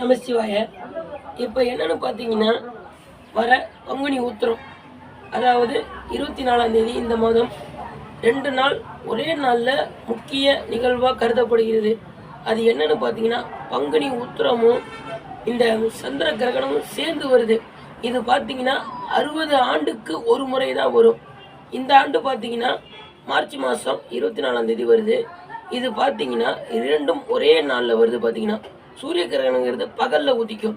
நமசிவாய இப்போ என்னென்னு பார்த்தீங்கன்னா வர பங்குனி உத்திரம். அதாவது இருபத்தி நாலாந்தேதி இந்த மாதம் ரெண்டு நாள் ஒரே நாளில் முக்கிய நிகழ்வாக கருதப்படுகிறது. அது என்னென்னு பார்த்தீங்கன்னா பங்குனி உத்திரமும் இந்த சந்திர கிரகணமும் சேர்ந்து வருது. இது பார்த்தீங்கன்னா அறுபது ஆண்டுக்கு ஒரு முறை தான் வரும். இந்த ஆண்டு பார்த்தீங்கன்னா மார்ச் மாதம் இருபத்தி நாலாம் தேதி வருது. இது பார்த்தீங்கன்னா இரண்டும் ஒரே நாளில் வருது பார்த்தீங்கன்னா சூரிய கிரகணங்கிறது பகலில் உதிக்கும்.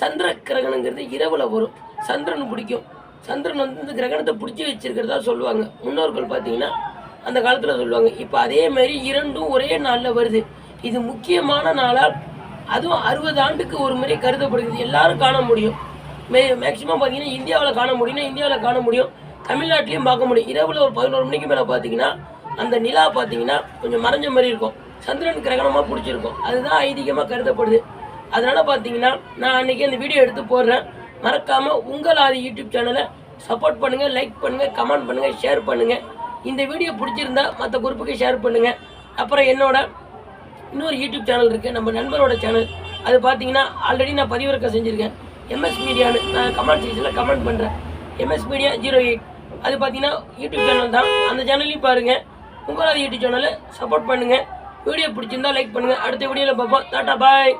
சந்திர கிரகணங்கிறது இரவில் வரும். சந்திரன் பிடிக்கும். சந்திரன் வந்து இந்த கிரகணத்தை பிடிச்சி வச்சிருக்கிறதா சொல்லுவாங்க. முன்னோர்கள் பார்த்தீங்கன்னா அந்த காலத்தில் சொல்லுவாங்க. இப்போ அதே மாதிரி இரண்டும் ஒரே நாளில் வருது. இது முக்கியமான நாளால் அதுவும் அறுபது ஆண்டுக்கு ஒரு முறை கருதப்படுகிறது. எல்லாரும் காண முடியும். மே மேக்ஸிமம் பார்த்தீங்கன்னா இந்தியாவில் காண முடியும்னா இந்தியாவில் காண முடியும். தமிழ்நாட்டிலையும் பார்க்க முடியும். இரவில் ஒரு பதினோரு மணிக்கு மேலே பார்த்தீங்கன்னா அந்த நிலா பார்த்தீங்கன்னா கொஞ்சம் மறைஞ்ச மாதிரி இருக்கும். சந்திரன் கிரகணமாக பிடிச்சிருக்கும். அதுதான் ஐதீகமாக கருதப்படுது. அதனால் பார்த்தீங்கன்னா நான் அன்றைக்கி அந்த வீடியோ எடுத்து போடுறேன். மறக்காமல் உங்கள் ஆதி யூடியூப் சேனலை சப்போர்ட் பண்ணுங்கள் லைக் பண்ணுங்கள் கமெண்ட் பண்ணுங்கள் ஷேர் பண்ணுங்கள் இந்த வீடியோ பிடிச்சிருந்தா மற்ற குரூப்புக்கு ஷேர் பண்ணுங்கள் அப்புறம் என்னோட இன்னொரு யூடியூப் சேனல் இருக்குது நம்ம நண்பரோட சேனல் அது பார்த்தீங்கன்னா ஆல்ரெடி நான் பதிவிறக்கம் செஞ்சுருக்கேன். எம்எஸ் மீடியான்னு நான் கமெண்ட் செக்ஷனில் கமெண்ட் பண்ணுறேன் எம்எஸ் மீடியா ஜீரோ எயிட் அது பார்த்தீங்கன்னா யூடியூப் சேனல் தான். அந்த சேனல்லையும் பாருங்கள் உங்களாவது யூடியூப் சேனலை சப்போர்ட் பண்ணுங்கள் வீடியோ பிடிச்சிருந்தா லைக் பண்ணுங்கள் அடுத்த வீடியோவில் பார்ப்போம். Tata bye.